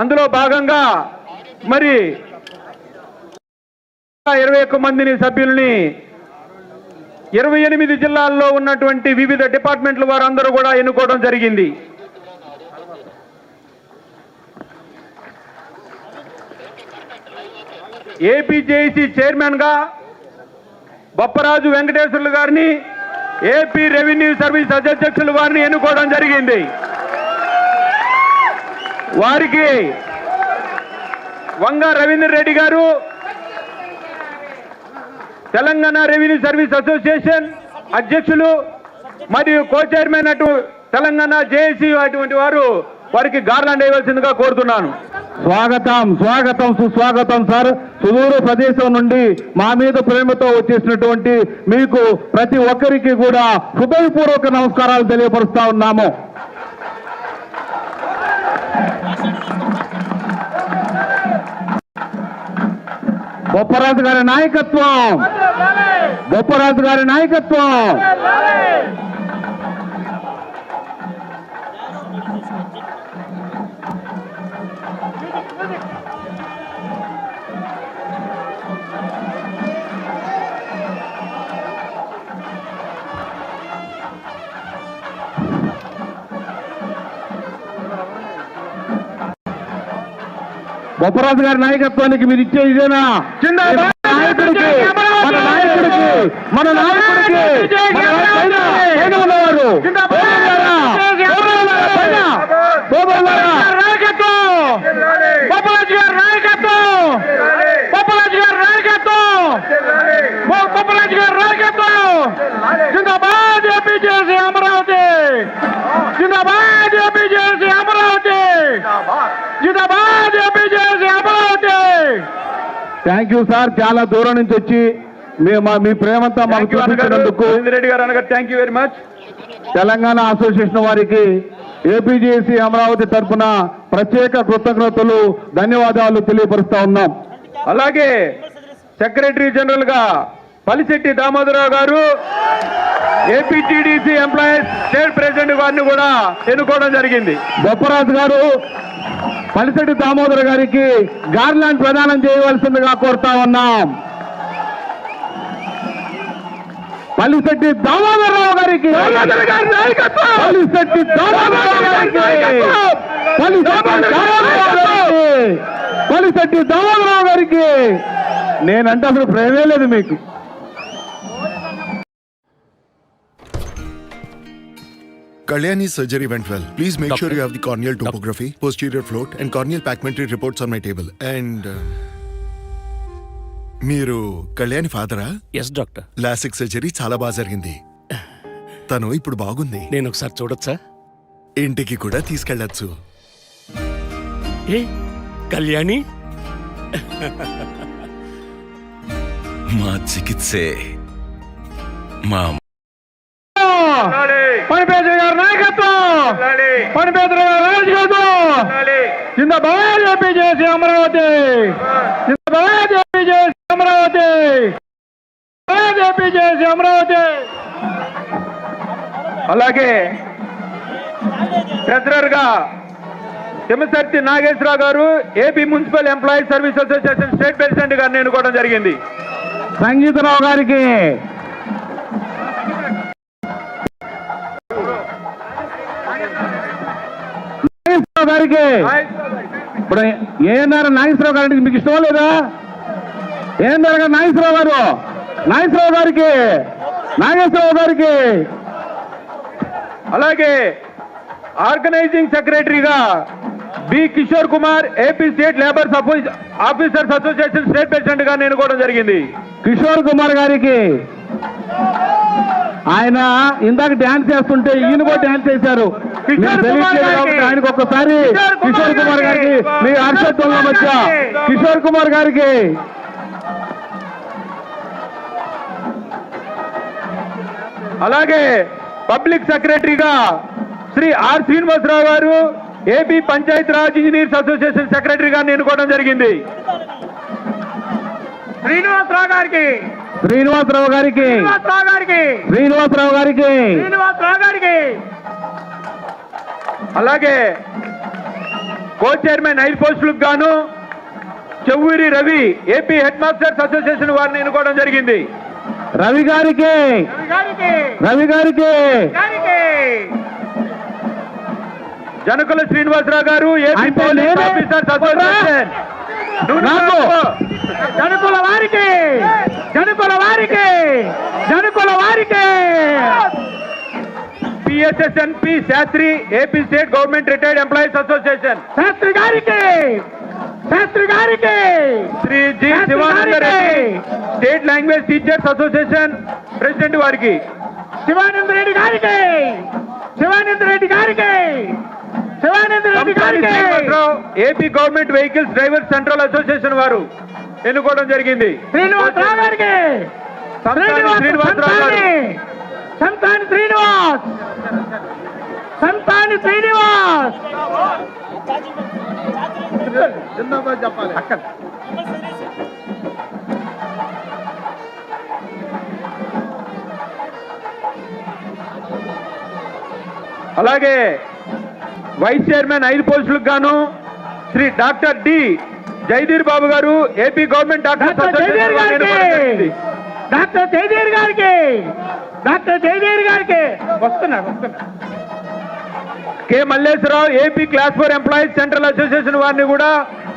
అందులో భాగంగా మరి ఇరవై ఒక్క మందిని సభ్యుల్ని ఇరవై ఎనిమిది జిల్లాల్లో ఉన్నటువంటి వివిధ డిపార్ట్మెంట్ల వారందరూ కూడా ఎన్నుకోవడం జరిగింది. ఏపీజేసీ చైర్మన్గా బొప్పరాజు వెంకటేశ్వర్లు గారిని ఏపీ రెవెన్యూ సర్వీస్ అధ్యక్షులు వారిని ఎన్నుకోవడం జరిగింది. వారికి వంగ రవీందర్ రెడ్డి గారు తెలంగాణ రెవెన్యూ సర్వీస్ అసోసియేషన్ అధ్యక్షులు మరియు కో చైర్మన్ అటు తెలంగాణ జేఏసీ అటువంటి వారు వారికి గార్లాండ్ వేయవలసిందిగా కోరుతున్నాను. స్వాగతం స్వాగతం సుస్వాగతం సార్. సుదూర ప్రదేశం నుండి మా మీద ప్రేమతో వచ్చేసినటువంటి మీకు ప్రతి ఒక్కరికి కూడా హృదయపూర్వక నమస్కారాలు తెలియపరుస్తా ఉన్నాము. బొప్పరాజు గారి నాయకత్వం. బొప్పరాజు గారి నాయకత్వం. బొప్పరాజు గారి నాయకత్వానికి మీరు ఇచ్చే ఇదేనా? నాయకుడికి మన నాయకుడికి మన నాయకుడికి మన పైన పైన ఉన్నవారు సోదరులారా, సోదరులారా, పైన సోదరులారా, బొప్పరాజు గారి నాయకత్వం బొప్పరాజు గారి నాయకత్వం బొప్పరాజు గారి నాయకత్వం జిందాబాద్ ఏపీజేసీ అమరావతి జిందాబాద్ APJC Amaravati Zindabad APJC Amaravati thank you sir చాలా దూరం నుంచి వచ్చి మీ ప్రేమంతా మాకు చూపించినందుకు రెడ్డి గారు అనగా thank you very much Telangana association వారికి ఏపీజేసీ అమరావతి తరఫున ప్రత్యేక కృతజ్ఞతలు ధన్యవాదాలు తెలియపరుస్తా ఉన్నాం. అలాగే సెక్రటరీ జనరల్గా పలిశెట్టి దామోదరరావు గారు ఏపీటీడీసీ ఎంప్లాయీస్ స్టేట్ ప్రెసిడెంట్ వారిని కూడా ఎన్నుకోవడం జరిగింది. బొప్పరాజు గారు పలిశెట్టి దామోదర్ గారికి గార్లాండ్ ప్రదానం చేయవలసిందిగా కోరుతా ఉన్నాం. పల్లిశెట్టి దామోదరరావు గారికి పల్లిశెట్టి పల్లిశెట్టి దామోదరరావు గారికి నేనంటే అసలు ప్రేమే లేదు మీకు. Kalyani's surgery went well. Please make sure you have the corneal topography, posterior float, and corneal pacmentary reports on my table. And. uh, మీరు కళ్యాణి ఫాదరా ఎస్ డాక్టర్ లాసిక్ సర్జరీ చాలా బాగా జరిగింది తను ఇప్పుడు బాగుంది నేను ఒకసారి చూడొచ్చా ఇంటికి కూడా తీసుకెళ్ళొచ్చు ఏ కళ్యాణి మా చికిత్సే మా పనిపేద గారి నాయకత్వం పనిపేద గారి నాయకత్వం జిందాబాద్ ఏపీజేసీ అమరావతి. జిందాబాద్ ఏపీజేసీ అమరావతి. జిందాబాద్ ఏపీజేసీ అమరావతి. అలాగే ట్రెజరర్గా తిమ్మసర్తి నాగేశ్వరరావు గారు AP municipal employees service association state president గారిని ఎన్నుకోవడం జరిగింది. సంగీతరావు గారికి నాగేశ్వరరావు గారికి. ఇప్పుడు ఏఎన్ఆర్ నాగేశ్వరరావు గారికి మీకు ఇష్టం లేదా? ఏఎన్ఆర్ గారు నాగేశ్వరరావు గారు. నాగేశ్వరరావు గారికి. నాగేశ్వరరావు గారికి. అలాగే ఆర్గనైజింగ్ సెక్రటరీగా B Kishore Kumar AP state labour officers association state ప్రెసిడెంట్గా ఎన్నుకోవడం జరిగింది. కిషోర్ కుమార్ గారికి. ఆయన ఇందాక డాన్స్ చేస్తుంటే ఈయన కూడా డాన్స్ చేశారు. ఆయనకు ఒక్కసారి కిషోర్ కుమార్ గారికి. మీ హర్షత్వంలో మధ్య. కిషోర్ కుమార్ గారికి. అలాగే పబ్లిక్ సెక్రటరీగా శ్రీ ఆర్ శ్రీనివాసరావు గారు AP panchayat raj engineers association secretary గారిని ఎన్నుకోవడం జరిగింది. శ్రీనివాసరావు గారికి. శ్రీనివాసరావు గారికి. శ్రీనివాసరావు గారికి. శ్రీనివాసరావు గారికి. శ్రీనివాసరావు గారికి. అలాగే కో చైర్మన్ ఐదు పోస్టులకు గాను Chevvuri Ravi AP headmasters association వారిని ఎన్నుకోవడం జరిగింది. రవి గారికి! రవి గారికి! జనకుల శ్రీనివాసరావు గారు AP police officers association. Janakula వారికి! జనకుల వారికి! జనకుల వారికి! PSSNP Sastry AP state government retired employees association Sastry గారికి శాస్త్రి గారికి Sri G Sivananda Reddy state language teachers association president వారికి. శివానంద రెడ్డి గారికి శివానంద రెడ్డి గారికి శివానంద రెడ్డి గారికి AP government vehicles drivers central association వారు ఎన్నుకోవడం జరిగింది. శ్రీనివాసరావు గారికి శ్రీనివాసరావు గారు. సంతాని శ్రీనివాస్! సంతాని శ్రీనివాస్! అక్కడ. అలాగే వైస్ చైర్మన్ ఐదు పోస్టులకు గాను శ్రీ డాక్టర్ డి జైదీర్ బాబు గారు AP government doctor doctor Jaidheer గారికి! డాక్టర్ జైదీర్ గారికి. వస్తున్నారు వస్తున్నారు K Malleswara Rao AP class four employees central association వారిని కూడా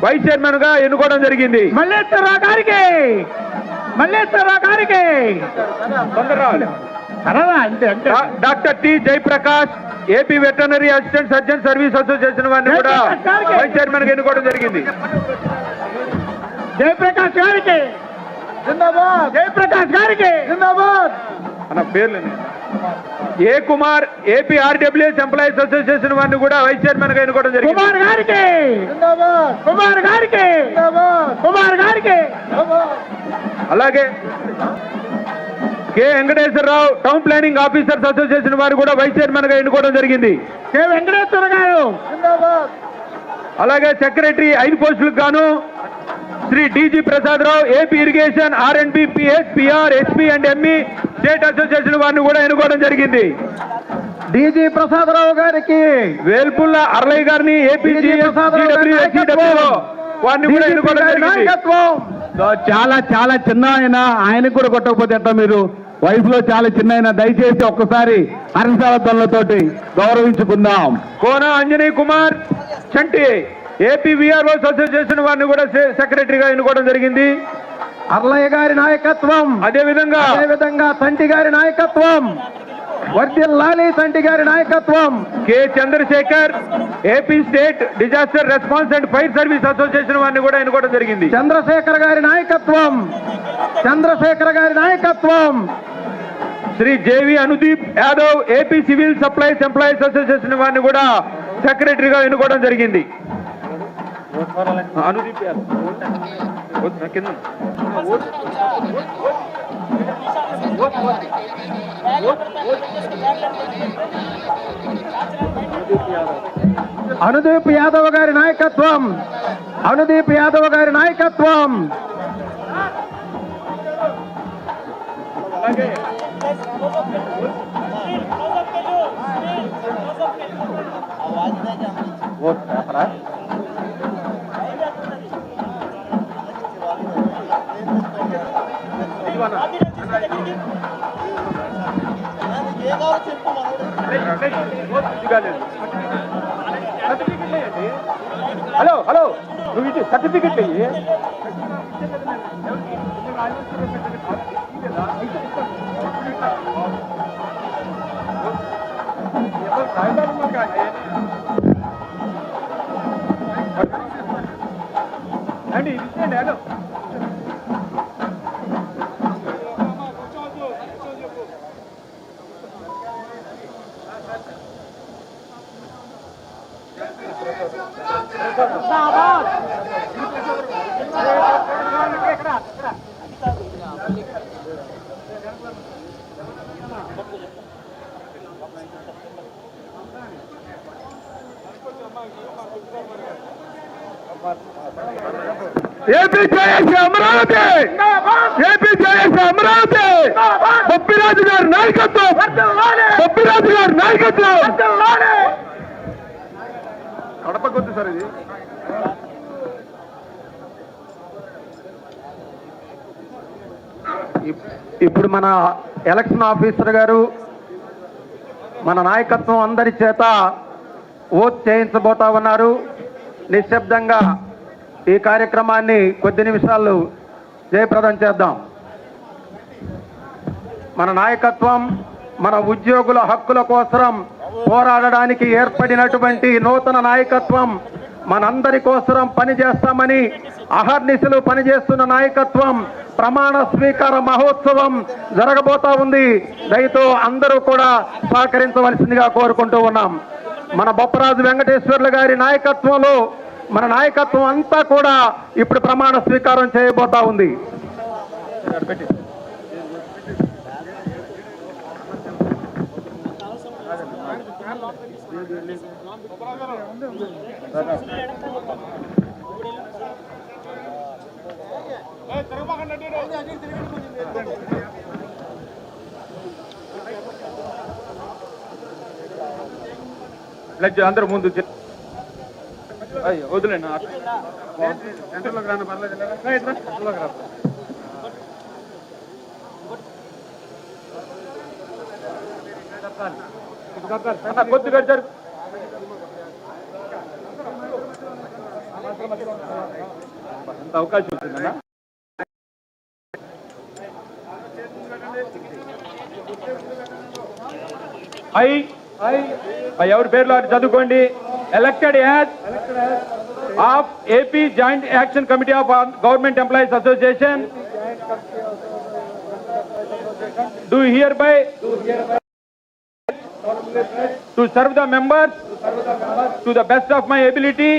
వైస్ చైర్మన్గా ఎన్నుకోవడం జరిగింది. మల్లేశ్వరరావు గారికి. మల్లేశ్వరరావు గారికి. Doctor T Jayaprakash AP veterinary assistant surgeon service association వారిని కూడా వైస్ చైర్మన్గా ఎన్నుకోవడం జరిగింది. జయప్రకాష్ గారికి. జయప్రకాష్ గారికి. అన్న పేర్లు A Kumar AP RWS employees association వారిని కూడా వైస్ చైర్మన్గా ఎన్నుకోవడం జరిగింది. కుమార్ గారికి! కుమార్ గారికి! కుమార్ గారికి! అలాగే K Venkateswara Rao town planning officers association వారు కూడా వైస్ చైర్మన్గా ఎన్నుకోవడం జరిగింది. కె వెంకటేశ్వర గారు! అలాగే సెక్రటరీ ఐదు పోస్టులకు గాను Sri DG Prasada Rao AP irrigation R and B PS PR SP and ME state association వారిని కూడా ఎన్నుకోవడం జరిగింది. డీజీ ప్రసాదరావు గారికి వేల్పుల్ల అరలయ్య గారిని ఏపీ. వారిని కూడా ఎన్నుకోవడం జరిగింది. నాయకత్వం. చాలా చాలా చిన్న ఆయన ఆయనకు కూడా కొట్టకపోతే ఎట్లా మీరు వయసులో చాలా చిన్న ఆయన? దయచేసి ఒక్కసారి హర్షావతంలతోటి గౌరవించుకుందాం. Kona Anjani Kumar Chanti. AP VROs association వారిని కూడా సెక్రటరీగా ఎన్నుకోవడం జరిగింది. అర్లయ్య గారి నాయకత్వం. అదే విధంగా అదే విధంగా తంటి గారి నాయకత్వం. వర్దిల్లాలి తంటి గారి నాయకత్వం. K Chandrasekhar AP state disaster response and fire service association వారిని కూడా ఎన్నుకోవడం జరిగింది. చంద్రశేఖర్ గారి నాయకత్వం. చంద్రశేఖర్ గారి నాయకత్వం. Sri JV Anudeep Yadav AP civil supplies employees association వారిని కూడా సెక్రటరీగా ఎన్నుకోవడం జరిగింది. అనుదీప్ యాదవ్ వద్దు, కింద అనుదీప్ యాదవ్ గారి నాయకత్వం అనుదీప్ యాదవ్ గారి నాయకత్వం హలో హలో నువ్వు ఇటు సర్టిఫికెట్ అయ్యి అండి ఇది hello AP JAC Amaravati! AP JAC Amaravati! Boppiraju గారి నాయకత్వం! బొప్పిరాజు గారి నాయకత్వం! కడప కొద్ది సార్ ఇది. ఇప్- ఇప్పుడు మన ఎలక్షన్ ఆఫీసర్ గారు మన నాయకత్వం అందరి చేత ఓట్ చేయించబోతా ఉన్నారు. నిశ్శబ్దంగా ఈ కార్యక్రమాన్ని కొద్ది నిమిషాలు జయప్రదం చేద్దాం. మన నాయకత్వం మన ఉద్యోగుల హక్కుల కోసం పోరాడడానికి ఏర్పడినటువంటి నూతన నాయకత్వం మనందరి కోసం పనిచేస్తామని అహర్నిశలు పనిచేస్తున్న నాయకత్వం ప్రమాణ స్వీకార మహోత్సవం జరగబోతా ఉంది. దయతో అందరూ కూడా సహకరించవలసిందిగా కోరుకుంటూ ఉన్నాం. మన బొప్పరాజు వెంకటేశ్వర్లు గారి నాయకత్వంలో మన నాయకత్వం అంతా కూడా ఇప్పుడు ప్రమాణ స్వీకారం చేయబోతా ఉంది. లెజ్ అందరూ ముందు వదిలేండి సెంటర్లోకి రాను పర్లేదు. రా, ఇట్రా, సెంటర్లోకి రా. అన్న, కొద్దిగా జరుగు. ఎంత అవకాశం వచ్చిందన్నా ఐ ఎవరి పేర్లు వారు చదువుకోండి elected as of AP joint action committee of government employees association do hereby to serve the members to the best of my ability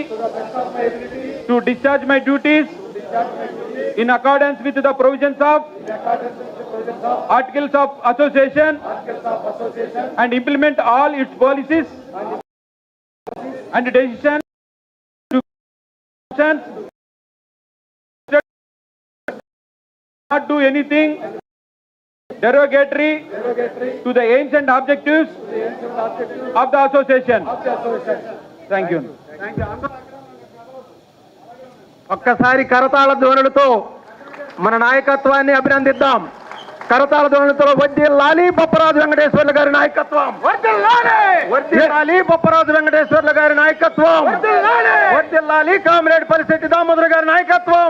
to discharge my duties in accordance with the provisions of articles of association and implement all its policies and decisions to not do anything derogatory to the aims and objectives of the association. Thank you. ఒక్కసారి కరతాళ ధ్వనులతో మన నాయకత్వాన్ని అభినందిద్దాం కరతాళ ధ్వనులతో వడ్డీ లాలి బొప్పరాజు వెంకటేశ్వర్ల గారి నాయకత్వం. వడ్డీ లాలి! బొప్పరాజు వెంకటేశ్వర్ల గారి నాయకత్వం. వడ్డీ లాలి! కామిరెడ్డి పరిస్థితి దామోదర్ గారి నాయకత్వం.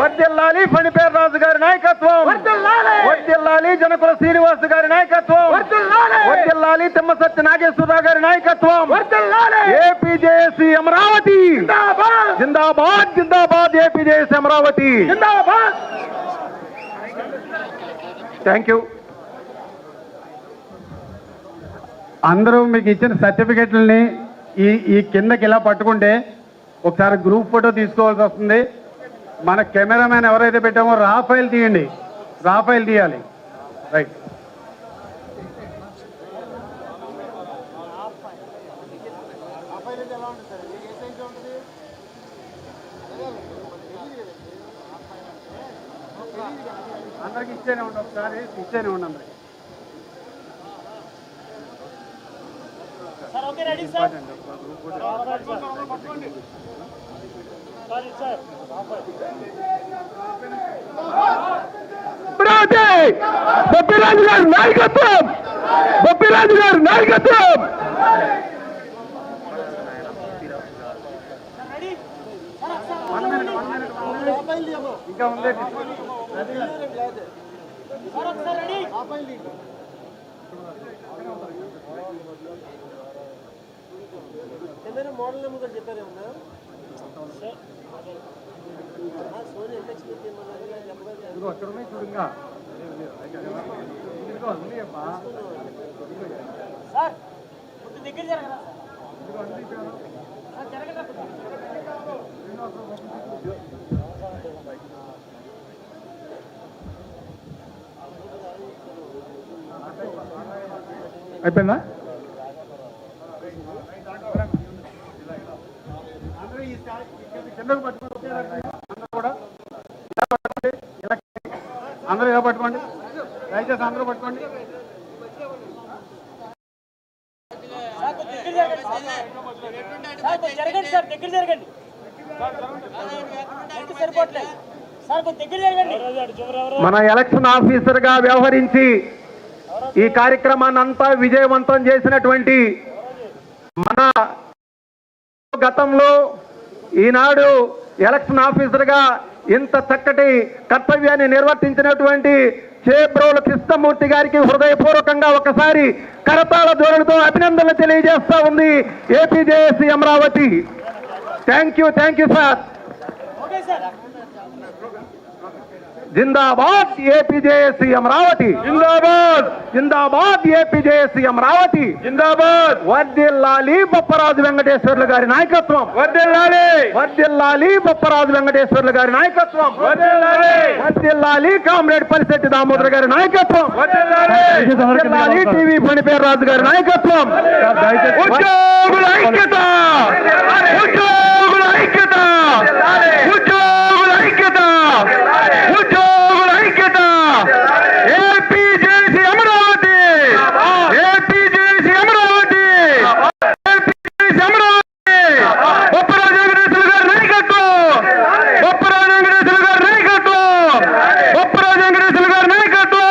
వడ్డీ లాలి! ఫణిపేరు రాజు గారి నాయకత్వం. వడ్డీ లాలి! జనకుల శ్రీనివాస్ గారి నాయకత్వం. వడ్డీ లాలి! తిమ్మసత్య నాగేశ్వరరావు గారి నాయకత్వం. ఏపీజేఎస్సీ అమరావతి. జిందాబాద్! జిందాబాద్ ఏపీజేఎస్సీ అమరావతి. థ్యాంక్ యూ అందరూ మీకు ఇచ్చిన సర్టిఫికెట్లని ఈ ఈ కిందకి ఇలా పట్టుకుంటే ఒకసారి గ్రూప్ ఫోటో తీసుకోవాల్సి వస్తుంది. మన కెమెరామ్యాన్ ఎవరైతే పెట్టామో రాఫైల్ తీయండి. రాఫైల్ తీయాలి. రైట్ అందరికి ఇచ్చేనే ఉండి ఒకసారి ఇచ్చేనే ఉండి అందరికి. బొప్పిరాజు గారి నాయకత్వం! బొప్పిరాజు గారి నాయకత్వం! ఇంకా ఉంది మోడల్ నెంబర్ కూడా చెప్పారు ఏమన్నా సోనీ ఎంత ఎక్స్పెక్ట్ చేయమన్నారు? చెప్పలేదు ఇదిగో అక్కడ ఉన్నాయి చూడు ఇంకా ఇదిగో ఉన్నాయి అమ్మా సార్ కొంచెం దగ్గర జరగరా ఇదిగో అన్ని ఇక్కడ. సార్ జరగరా అయిపోయిందా? కిందకు పట్టుకోండి. అందరూ కూడా ఇలా పట్టుకోండి. ఇలా అందరూ ఇలా పట్టుకోండి. దయచేసి అందరూ పట్టుకోండి జరగండి. సార్ దగ్గర జరగండి. మన ఎలక్షన్ ఆఫీసర్గా వ్యవహరించి ఈ కార్యక్రమాన్ని అంతా విజయవంతం చేసినటువంటి మన గతంలో ఈనాడు ఎలక్షన్ ఆఫీసర్గా ఇంత చక్కటి కర్తవ్యాన్ని నిర్వర్తించినటువంటి చేబ్రోలు కృష్ణమూర్తి గారికి హృదయపూర్వకంగా ఒకసారి కరతాళ ధోరణితో అభినందనలు తెలియజేస్తా ఉంది APJSC Amaravati. Thank you thank you sir Zindabad APJSC Amaravati జిందాబాద్! జిందాబాద్ ఏపీజేఎస్సీ అమరావతి జిందాబాద్! వర్దిల్లాలి బొప్పరాజు వెంకటేశ్వర్లు గారి నాయకత్వం. వర్దిల్లాలి! వర్దిల్లాలి బొప్పరాజు వెంకటేశ్వర్లు గారి నాయకత్వం. వర్దిల్లాలి! వర్దిల్లాలి కామ్రేడ్ పరిశెట్టి దామోదర్ గారి నాయకత్వం. వర్దిల్లాలి! టీవీ పనిపేరు రాజు గారి నాయకత్వం. ఐక్యత ఉద్యోగుల ఐక్యత ఉద్యోగుల ఐక్యత ఉద్యోగుల ఐక్యత AP JC Amaravati AP JC Amaravati AP JC Amaravati Bopparaju Venkateswara గారి నాయకత్వం బొప్పరాజు వెంకటేశ్వర గారి నాయకత్వం బొప్పరాజు వెంకటేశ్వర గారి నాయకత్వం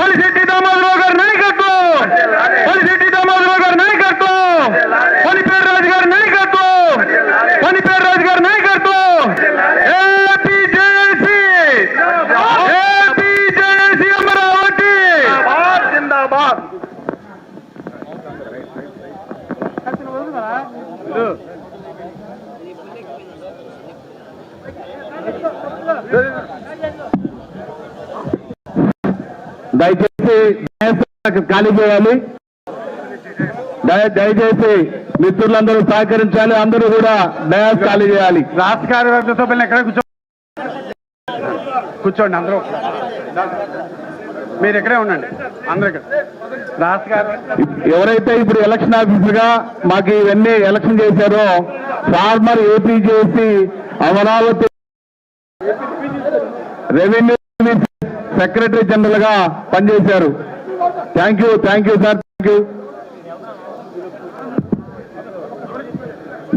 పలిశెట్టి దామోదరరావు గారి నాయకత్వం పలిశెట్టి దామోదరరావు గారి నాయకత్వం పనిపేరు రాజు గారి నాయకత్వం పనిపేరు రాజు గారి నాయకత్వం AP JAC AP JAC Amaravati జిందాబాద్ దయచేసి ఖాళీ చేయాలి. దయ- దయచేసి మిత్రులందరూ సహకరించాలి. అందరూ కూడా డయాస్ ఖాళీ చేయాలి. రాష్ట్ర కార్యవర్గ ఎక్కడ కూర్చో కూర్చోండి అందరూ. మీరు ఇక్కడే ఉండండి. అందరూ ఇక్కడ. రాష్ట్ర ఎవరైతే ఇప్పుడు ఎలక్షన్ ఆఫీసర్గా మాకు ఇవన్నీ ఎలక్షన్ చేశారో ఫార్మర్ ఏపీ చేసి అమరావతి రెవెన్యూ సెక్రటరీ జనరల్గా పనిచేశారు. Thank you thank you sir thank you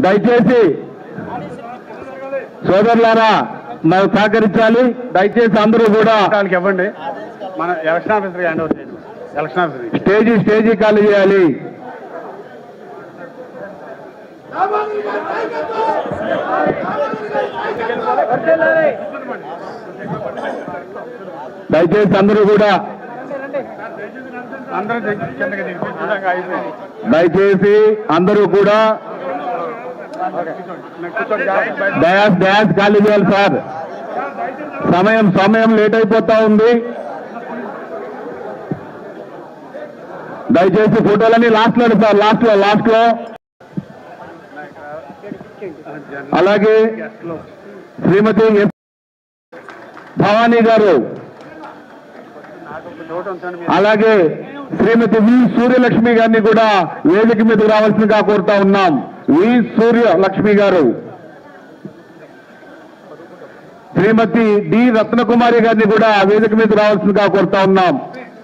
దయచేసి సోదరులారా నాకు సహకరించాలి. దయచేసి అందరూ కూడా ఇవ్వండి. మన ఎలక్షన్ ఆఫీసర్ హ్యాండ్ ఓవర్ చేయండి. ఎలక్షన్ ఆఫీసర్ స్టేజీ స్టేజీ ఖాళీ చేయాలి. దయచేసి అందరూ కూడా అందరూ దయచేసి అందరూ కూడా దయచేసి అందరూ కూడా డయాస్ డయాస్ ఖాళీ చేయాలి సార్. సమయం సమయం లేట్ అయిపోతా ఉంది. దయచేసి ఫోటోలన్నీ లాస్ట్లో సార్ లాస్ట్లో లాస్ట్లో. అలాగే శ్రీమతి భవానీ గారు అలాగే శ్రీమతి వి సూర్యలక్ష్మి గారిని కూడా వేదిక మీదకు రావాల్సిందిగా కోరుతా ఉన్నాం. వి సూర్యలక్ష్మి గారు. శ్రీమతి డి రత్నకుమారి గారిని కూడా వేదిక మీద రావాల్సిందిగా కోరుతా ఉన్నాం.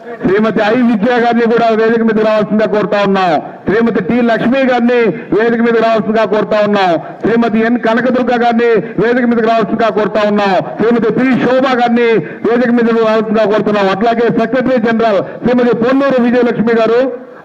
శ్రీమతి ఐ విద్యా గారిని కూడా వేదిక మీద రావాల్సిందిగా కోరుతా ఉన్నాం. శ్రీమతి టి లక్ష్మి గారిని వేదిక మీద రావాల్సిందిగా కోరుతా ఉన్నాం. శ్రీమతి ఎన్ కనకదుర్గ గారిని వేదిక మీదకి రావాల్సిందిగా కోరుతా ఉన్నాం. శ్రీమతి పి శోభ గారిని వేదిక మీద రావాల్సిందిగా కోరుతున్నాం. అట్లాగే సెక్రటరీ జనరల్ శ్రీమతి పొన్నూరు విజయలక్ష్మి గారు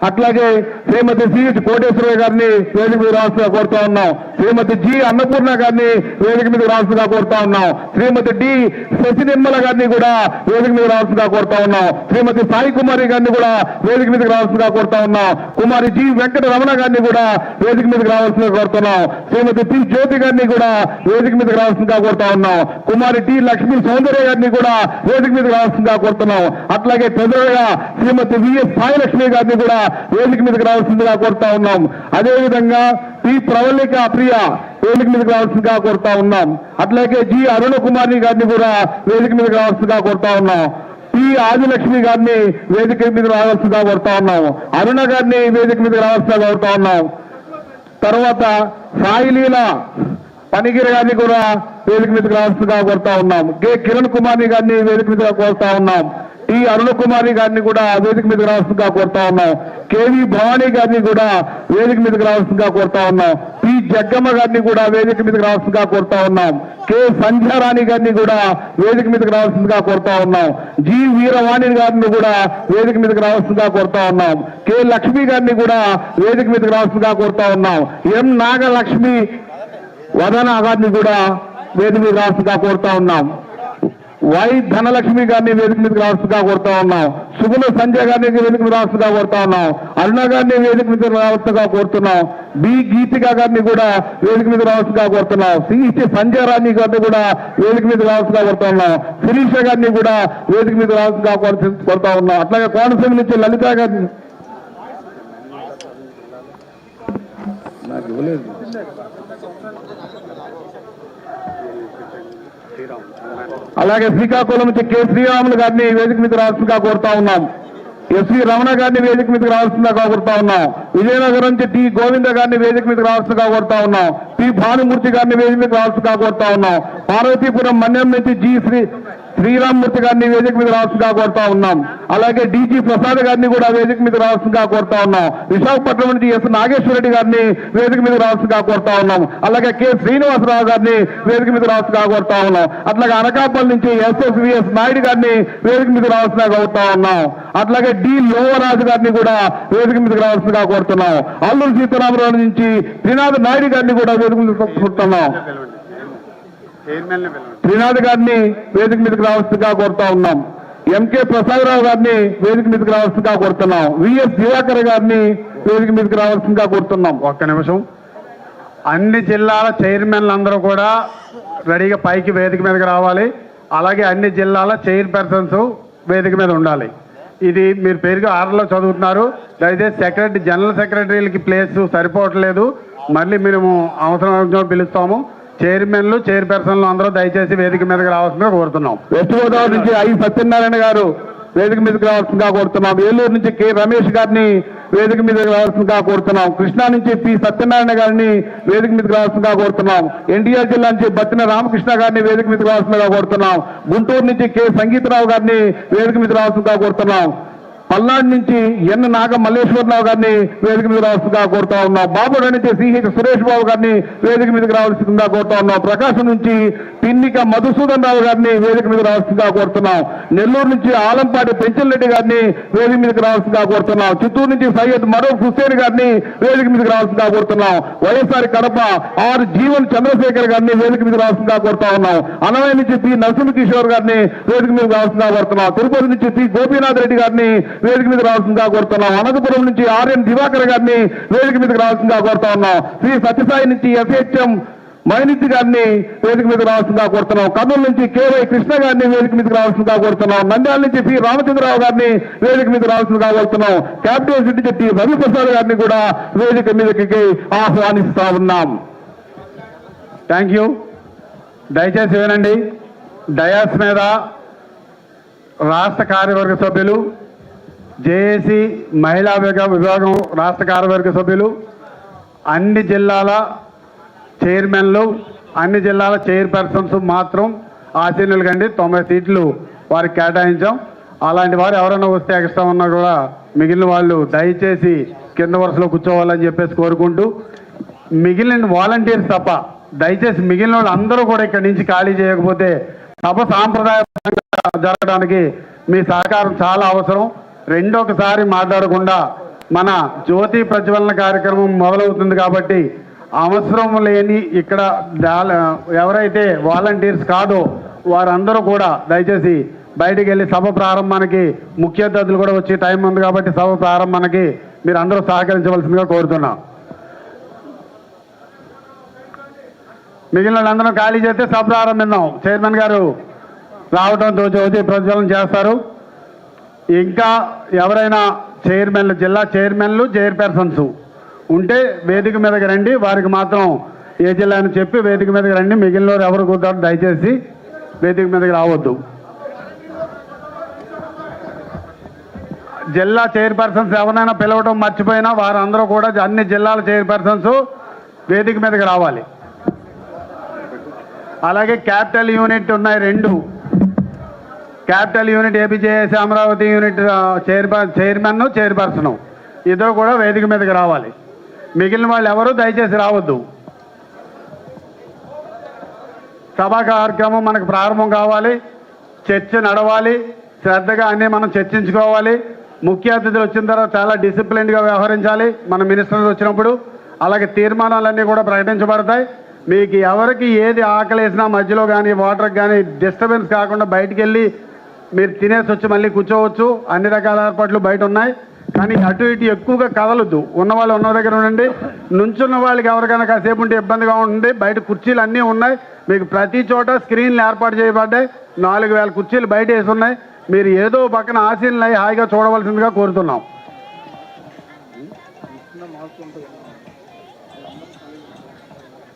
అట్లాగే శ్రీమతి సిహెచ్ కోటేశ్వరరావు గారిని వేదిక మీద రాసుగా కోరుతా ఉన్నాం. శ్రీమతి జి అన్నపూర్ణ గారిని వేదిక మీద రాసుగా కోరుతా ఉన్నాం. శ్రీమతి డి శశి నిర్మల గారిని కూడా వేదిక మీద రాసుగా కోరుతా ఉన్నాం. శ్రీమతి సాయి కుమారి గారిని కూడా వేదిక మీదకి రావాల్సిందిగా కోరుతా ఉన్నాం. కుమారి జి వెంకట రమణ గారిని కూడా వేదిక మీదకి రావాల్సిందిగా కోరుతున్నాం శ్రీమతి పి జ్యోతి గారిని కూడా వేదిక మీదకి రావాల్సిందిగా కోరుతా ఉన్నాం. కుమారి టి లక్ష్మీ సౌందర్య గారిని కూడా వేదిక మీదకి రావాల్సిందిగా కోరుతున్నాం. అట్లాగే పెద్దగా శ్రీమతి విఎస్ సాయిలక్ష్మి గారిని కూడా వేదిక మీదకి రావాల్సిందిగా కోరుతా ఉన్నాం. అదేవిధంగా పి ప్రవళిక ప్రియ వేదిక మీదకి రావాల్సిందిగా కోరుతా ఉన్నాం. అట్లాగే జి అరుణ కుమారి గారిని కూడా వేదిక మీదకి రావాల్సిందిగా కోరుతా ఉన్నాం. పి ఆదిలక్ష్మి గారిని వేదిక మీద రావాల్సిందిగా కోరుతా ఉన్నాం. అరుణ గారిని వేదిక మీద రావాల్సిందిగా కోరుతా ఉన్నాం. తర్వాత సాయిలీల పనిగిరి గారిని కూడా వేదిక మీదకి రావాల్సిందిగా కోరుతా ఉన్నాం. కె కిరణ్ కుమారి గారిని వేదిక మీదగా కోరుతా ఉన్నాం. ఈ అరుణ కుమారి గారిని కూడా వేదిక మీదకి రావాల్సిందిగా కోరుతా ఉన్నాం. కేవీ భవానీ గారిని కూడా వేదిక మీదకి రావాల్సిందిగా కోరుతా ఉన్నాం. పి జగ్గమ్మ గారిని కూడా వేదిక మీదకి రావాల్సిందిగా కోరుతా ఉన్నాం. కె సంధ్యారాణి గారిని కూడా వేదిక మీదకి రావాల్సిందిగా కోరుతా ఉన్నాం. జి వీరవాణి గారిని కూడా వేదిక మీదకి రావాల్సిందిగా కోరుతా ఉన్నాం. కె లక్ష్మి గారిని కూడా వేదిక మీదకి రావాల్సిందిగా కోరుతా ఉన్నాం. ఎం నాగలక్ష్మి వదన గారిని కూడా వేదిక మీద రావాల్సిందిగా కోరుతా ఉన్నాం. వై ధనలక్ష్మి గారిని వేదిక మీదకి రావాల్సిందిగా కోరుతా ఉన్నాం. సుగుణ సంజయ్ గారిని వేదిక మీద రావాల్సిందిగా కోరుతా ఉన్నాం. అరుణ గారిని వేదిక మీద రావచ్చుగా కోరుతున్నాం. బి గీతిక గారిని కూడా వేదిక మీద రావాల్సిందిగా కోరుతున్నాం. సిహెచ్ సంజయ్ రాణి గారిని కూడా వేదిక మీద రావాల్సిందిగా కోరుతా ఉన్నాం. శిరీష గారిని కూడా వేదిక మీద రావాల్సిందిగా కోరుతా ఉన్నాం. అట్లాగే కోనసీమ నుంచి లలిత గారిని నాకు ఇవ్వలేదు. అలాగే శ్రీకాకుళం నుంచి కె. శ్రీరాములు గారిని వేదిక మీద రావాల్సిందిగా కోరుతా ఉన్నాం. ఎస్వి రమణ గారిని వేదిక మీదకి రావాల్సిందిగా కోరుతా ఉన్నాం. విజయనగరం నుంచి టి. గోవింద గారిని వేదిక మీదకి రావాల్సిందిగా కోరుతా ఉన్నాం. పి భానుమూర్తి గారిని వేదిక మీదకి రావాల్సిందిగా కోరుతా ఉన్నాం. పార్వతీపురం మన్యం నుంచి జి. శ్రీ శ్రీరామ్మూర్తి గారిని వేదిక మీద రావాల్సిందిగా కోరుతా ఉన్నాం. అలాగే డీజీ ప్రసాద్ గారిని కూడా వేదిక మీద రావాల్సిందిగా కోరుతా ఉన్నాం. విశాఖపట్నం నుంచి ఎస్ నాగేశ్వరరెడ్డి గారిని వేదిక మీద రావాల్సిందిగా కోరుతా ఉన్నాం. అలాగే కె శ్రీనివాసరావు గారిని వేదిక మీద రావాల్సిందిగా కోరుతా ఉన్నాం. అట్లాగే అనకాపల్లి నుంచి ఎస్ఎస్విఎస్ నాయుడు గారిని వేదిక మీద రావాల్సిందిగా కోరుతా ఉన్నాం. అట్లాగే డి లోవరాజు గారిని కూడా వేదిక మీదకి రావాల్సిందిగా కోరుతున్నాం. అల్లూరు సీతారామరావు నుంచి త్రినాథ్ నాయుడు గారిని కూడా వేదిక మీద కోరుతున్నాం. త్రినాథ్ గారిని వేదిక మీదకి రావాల్సిందిగా కోరుతా ఉన్నాం. ఎంకే ప్రసాదరావు గారిని వేదిక మీదకి రావాల్సిందిగా కోరుతున్నాం. విఎస్ దివాకర్ గారిని వేదిక మీదకి రావాల్సిందిగా కోరుతున్నాం. ఒక్క నిమిషం. అన్ని జిల్లాల చైర్మన్లు అందరూ కూడా రెడీగా పైకి వేదిక మీదకి రావాలి. అలాగే అన్ని జిల్లాల చైర్పర్సన్స్ వేదిక మీద ఉండాలి. ఇది మీరు పేరుగా ఆర్డర్లో చదువుతున్నారు. దయచేసి సెక్రటరీ జనరల్ సెక్రటరీలకి ప్లేస్ సరిపోవట్లేదు. మళ్ళీ మేము అవసరం పిలుస్తాము. చైర్మన్లు చైర్పర్సన్లు అందరూ దయచేసి వేదిక మీదకి రావాల్సిందిగా కోరుతున్నాం. వెస్ట్ గోదావరి నుంచి ఐ. సత్యనారాయణ గారు వేదిక మీదకి రావాల్సిందిగా కోరుతున్నాం. ఏలూరు నుంచి కె. రమేష్ గారిని వేదిక మీదకి రావాల్సిందిగా కోరుతున్నాం. కృష్ణా నుంచి పి. సత్యనారాయణ గారిని వేదిక మీదకి రావాల్సిందిగా కోరుతున్నాం. ఎన్టీఆర్ జిల్లా నుంచి బత్తిన రామకృష్ణ గారిని వేదిక మీదకి రావాల్సిందిగా కోరుతున్నాం. గుంటూరు నుంచి కె. సంగీతరావు గారిని వేదిక మీదకి రావాల్సిందిగా కోరుతున్నాం. పల్నాడు నుంచి ఎన్ నాగ మల్లేశ్వరరావు గారిని వేదిక మీద రావాల్సిందిగా కోరుతా ఉన్నాం. బాబుడ నుంచి సిహెచ్ సురేష్ బాబు గారిని వేదిక మీదకి రావాల్సిందిగా కోరుతా ఉన్నాం. ప్రకాశం నుంచి పిన్నిక మధుసూదన్ రావు గారిని వేదిక మీద రావాల్సిందిగా కోరుతున్నాం. నెల్లూరు నుంచి ఆలంపాటి పెంచలరెడ్డి గారిని వేదిక మీదకి రావాల్సిందిగా కోరుతున్నాం. చిత్తూరు నుంచి సయ్యద్ మరూఫ్ హుస్సేన్ గారిని వేదిక మీదకి రావాల్సిందిగా కోరుతున్నాం. వైఎస్ఆర్ కడప ఆర్ జీవన్ చంద్రశేఖర్ గారిని వేదిక మీద రావాల్సిందిగా కోరుతా ఉన్నాం. అనవయ నుంచి పి నరసింహ కిషోర్ గారిని వేదిక మీద రావాల్సిందిగా కోరుతున్నాం. తిరుపతి నుంచి పి గోపీనాథ్ రెడ్డి గారిని వేదిక మీద రావాల్సిందిగా కోరుతున్నాం. అనంతపురం నుంచి ఆర్ఎన్ దివాకర్ గారిని వేదిక మీదకి రావాల్సిందిగా కోరుతా ఉన్నాం. శ్రీ సత్యసాయి నుంచి ఎస్హెచ్ఎం మైనితి గారిని వేదిక మీద రావాల్సిందిగా కోరుతున్నాం. కర్నూలు నుంచి కేవై కృష్ణ గారిని వేదిక మీదకి రావాల్సిందిగా కోరుతున్నాం. నంద్యాల నుంచి పి రామచంద్రరావు గారిని వేదిక మీద రావాల్సిందిగా కోరుతున్నాం. క్యాపిటల్ సిటీ చెట్టి రవిప్రసాద్ గారిని కూడా వేదిక మీదకి ఆహ్వానిస్తా ఉన్నాం. థ్యాంక్ యూ దయచేసి వినండి. డయాస్ మీద రాష్ట్ర కార్యవర్గ సభ్యులు జేఏసీ మహిళా విభాగం రాష్ట్ర కార్యవర్గ సభ్యులు అన్ని జిల్లాల చైర్మన్లు అన్ని జిల్లాల చైర్పర్సన్స్ మాత్రం ఆశీనులు కండి. తొంభై సీట్లు వారికి కేటాయించాం. అలాంటి వారు ఎవరైనా వస్తే ఎక్స్ట్రా ఉన్నా కూడా మిగిలిన వాళ్ళు దయచేసి కింద వరుసలో కూర్చోవాలని చెప్పేసి కోరుకుంటూ మిగిలిన వాలంటీర్స్ తప్ప దయచేసి మిగిలిన వాళ్ళు అందరూ కూడా ఇక్కడి నుంచి ఖాళీ చేయకపోతే సభ సాంప్రదాయ జరగడానికి మీ సహకారం చాలా అవసరం. రెండొకసారి మాట్లాడకుండా మన జ్యోతి ప్రజ్వలన కార్యక్రమం మొదలవుతుంది కాబట్టి అవసరం లేని ఇక్కడ ఎవరైతే వాలంటీర్స్ కాదో వారందరూ కూడా దయచేసి బయటికి వెళ్ళి సభ ప్రారంభానికి ముఖ్య అతిథులు కూడా వచ్చే టైం ఉంది కాబట్టి సభ ప్రారంభానికి మీరు అందరూ సహకరించవలసిందిగా కోరుతున్నాం. మిగిలిన వాళ్ళందరం ఖాళీ చేస్తే సభ ప్రారంభిద్దాం. చైర్మన్ గారు రావడంతో జ్యోతి ప్రజ్వలన చేస్తారు. ఇంకా ఎవరైనా చైర్మన్లు జిల్లా చైర్మన్లు చైర్పర్సన్స్ ఉంటే వేదిక మీదకి రండి. వారికి మాత్రం ఏ జిల్లా అని చెప్పి వేదిక మీదకి రండి. మిగిలిన ఎవరు కూర్చోరు దయచేసి వేదిక మీదకి రావద్దు. జిల్లా చైర్పర్సన్స్ ఎవరైనా పిలవడం మర్చిపోయినా వారందరూ కూడా అన్ని జిల్లాల చైర్పర్సన్స్ వేదిక మీదకి రావాలి. అలాగే క్యాపిటల్ యూనిట్ ఉన్నాయి రెండు. Capital unit APJS Amaravati unit ఆ, చైర్పర్ చైర్మన్ చైర్పర్సన్. ఇద్దరు కూడా వేదిక మీదకి రావాలి. మిగిలిన వాళ్ళు ఎవరు దయచేసి రావద్దు. సభా కార్యక్రమం మనకు ప్రారంభం కావాలి. చర్చ నడవాలి. శ్రద్ధగా అన్నీ మనం చర్చించుకోవాలి. ముఖ్య అతిథులు వచ్చిన తర్వాత చాలా డిసిప్లిన్గా వ్యవహరించాలి. మన మినిస్టర్స్ వచ్చినప్పుడు అలాగే తీర్మానాలన్నీ కూడా ప్రకటించబడతాయి. మీకు ఎవరికి ఏది ఆకలేసినా మధ్యలో కానీ వాటర్కి కానీ డిస్టర్బెన్స్ కాకుండా బయటికి వెళ్ళి మీరు తినేసి వచ్చి మళ్ళీ కూర్చోవచ్చు. అన్ని రకాల ఏర్పాట్లు బయట ఉన్నాయి. కానీ అటు ఇటు ఎక్కువగా కదలొద్దు. ఉన్న వాళ్ళు ఉన్న దగ్గర ఉండండి. నుంచున్న వాళ్ళకి ఎవరికైనా కాసేపు ఉంటే ఇబ్బందిగా ఉంటుంది బయట కుర్చీలు అన్నీ ఉన్నాయి. మీకు ప్రతి చోట స్క్రీన్లు ఏర్పాటు చేయబడ్డాయి. నాలుగు వేల కుర్చీలు బయట వేసి ఉన్నాయి. మీరు ఏదో పక్కన ఆశీలను అయి హాయిగా చూడవలసిందిగా కోరుతున్నాం.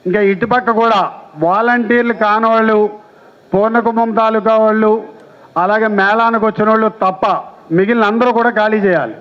ఇంకా ఇటుపక్క కూడా వాలంటీర్లు కానివాళ్ళు పూర్ణకుంభం తాలూకా వాళ్ళు అలాగే మేళానికి వచ్చిన వాళ్ళు తప్ప మిగిలిన అందరూ కూడా ఖాళీ చేయాలి.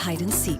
hide and seek.